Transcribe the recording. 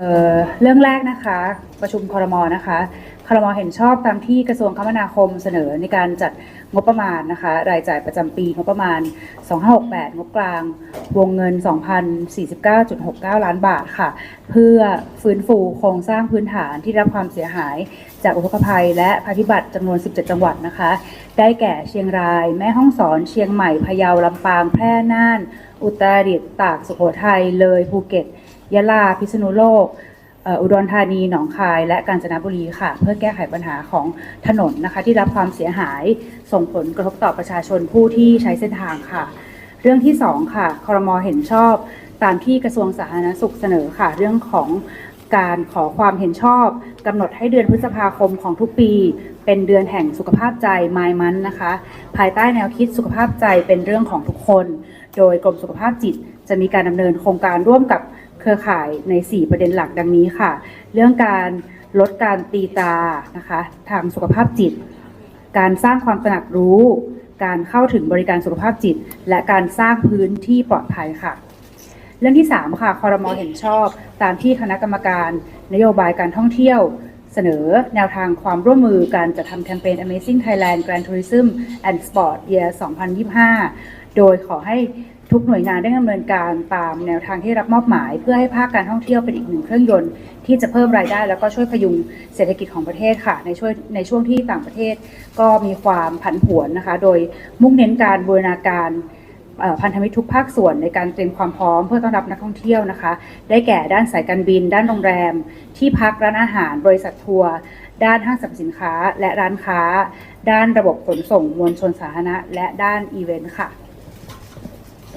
เเรื่องแรกนะคะ ประชุมคอรมอนะคะคอรมอเห็นชอบตามที่กระทรวงคมนาคมเสนอในการจัดงบประมาณนะคะ รายจ่ายประจำปีงบประมาณ 2568 งบกลาง วงเงิน 2,049.69 ล้านบาทค่ะ เพื่อฟื้นฟูโครงสร้างพื้นฐานที่รับความเสียหายจากอุทกภัย และภัยพิบัติจำนวน 17 จังหวัดนะคะ ได้แก่เชียงราย แม่ฮ่องสอน เชียงใหม่ พะเยา ลำปาง แพร่ น่าน อุตรดิตถ์ ตาก สุโขทัย เลย ภูเก็ต ยะลา พิษณุโลกอุดรธานีหนองคายและกาญจนบุรีค่ะ เพื่อแก้ไขปัญหาของถนนนะคะที่รับความเสียหายส่งผลกระทบต่อประชาชนผู้ที่ใช้เส้นทางค่ะ เรื่องที่ 2 ค่ะครมเห็นชอบ ตามที่กระทรวงสาธารณสุขเสนอค่ะ เรื่องของการขอความเห็นชอบกำหนดให้เดือนพฤษภาคมของทุกปี เป็นเดือนแห่งสุขภาพใจไมมันนะคะ ภายใต้แนวคิดสุขภาพใจเป็นเรื่องของทุกคน โดยกรมสุขภาพจิตจะมีการดำเนินโครงการร่วมกับ เครือข่ายใน 4 ประเด็นหลักดังนี้ค่ะ เรื่องการลดการตีตานะคะทางสุขภาพจิต การสร้างความตระหนักรู้ การเข้าถึงบริการสุขภาพจิต และการสร้างพื้นที่ปลอดภัยค่ะ เรื่องที่ 3 ค่ะคอรมอเห็นชอบ ตามที่คณะกรรมการ นโยบายการท่องเที่ยว เสนอแนวทางความร่วมมือการจัดทำแคมเปญ Amazing Thailand Grand Tourism and Sport Year 2025 โดยขอให้ทุกหน่วยงานได้ดำเนินการตามแนวทางที่รับมอบหมาย เพื่อให้ภาคการท่องเที่ยวเป็นอีกหนึ่งเครื่องยนต์ที่จะเพิ่มรายได้ แล้วก็ช่วยพยุงเศรษฐกิจของประเทศค่ะ ในช่วยในช่วงที่ต่างประเทศก็มีความผันผวนนะคะ โดยมุ่งเน้นการบูรณาการ พันธมิตรทุกภาคส่วนในการเตรียมความพร้อมเพื่อต้อนรับนักท่องเที่ยวนะคะ ได้แก่ด้านสายการบิน ด้านโรงแรม ที่พักร้านอาหาร บริษัททัวร์ด้านห้างสรรพสินค้า และร้านค้า ด้านระบบขนส่งมวลชนสาธารณะ และด้านอีเวนต์ค่ะ